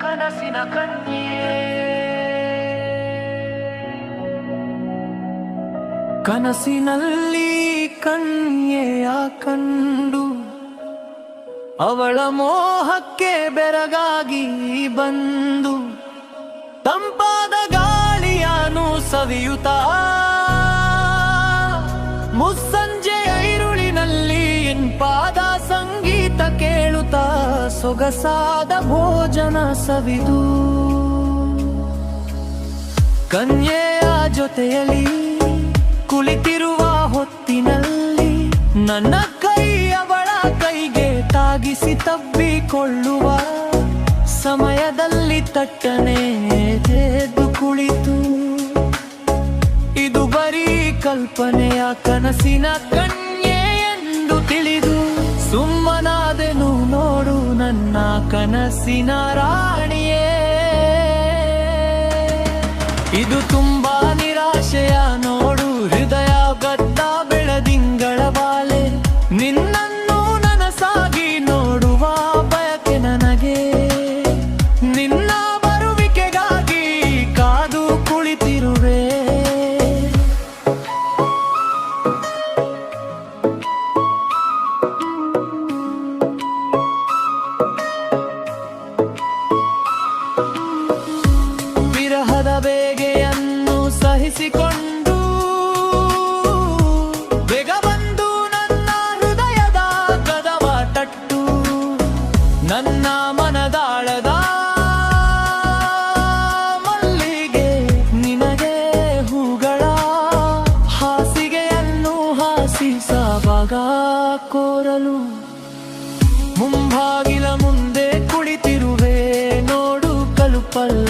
ಕನಸಿನ ಕನ್ಯೆ ಕನಸಿನಲ್ಲಿ ಕನ್ಯೆಯ ಕಂಡು ಅವಳ ಮೋಹಕ್ಕೆ ಬೆರಗಾಗಿ ಬಂದು ತಂಪಾದ ಗಾಳಿಯಾನು ಸವಿಯುತ್ತಾ ಮುಸ್ಸಂಜೆ ಸೊಗಸಾದ ಭೋಜನ ಸವಿದು. ಕನ್ಯೆಯ ಜೊತೆಯಲ್ಲಿ ಕುಳಿತಿರುವ ಹೊತ್ತಿನಲ್ಲಿ ನನ್ನ ಕೈ ಅವಳ ಕೈಗೆ ತಾಗಿಸಿ ತಬ್ಬಿಕೊಳ್ಳುವ ಸಮಯದಲ್ಲಿ ತಟ್ಟನೆ ಎದ್ದು ಕುಳಿತು. ಇದು ಬರೀ ಕಲ್ಪನೆಯ ಕನಸಿನ ಕನ್ಯೆ ಕನಸಿನ ರಾಣಿಯೇ. ಇದು ತುಂಬಾ ಕಾಣಿಸಿಕೊಂಡು ಬೇಗ ಬಂದು ನನ್ನ ಹೃದಯದ ಕದವ ತಟ್ಟು, ನನ್ನ ಮನದಾಳದ ಮಲ್ಲಿಗೆ ನಿನಗೆ ಹೂಗಳ ಹಾಸಿಗೆಯನ್ನು ಹಾಸಿಸವಾಗ ಕೋರಲು. ಮುಂಭಾಗಿಲ ಮುಂದೆ ಕುಳಿತಿರುವೆ, ನೋಡು ಕಲುಪಲ್.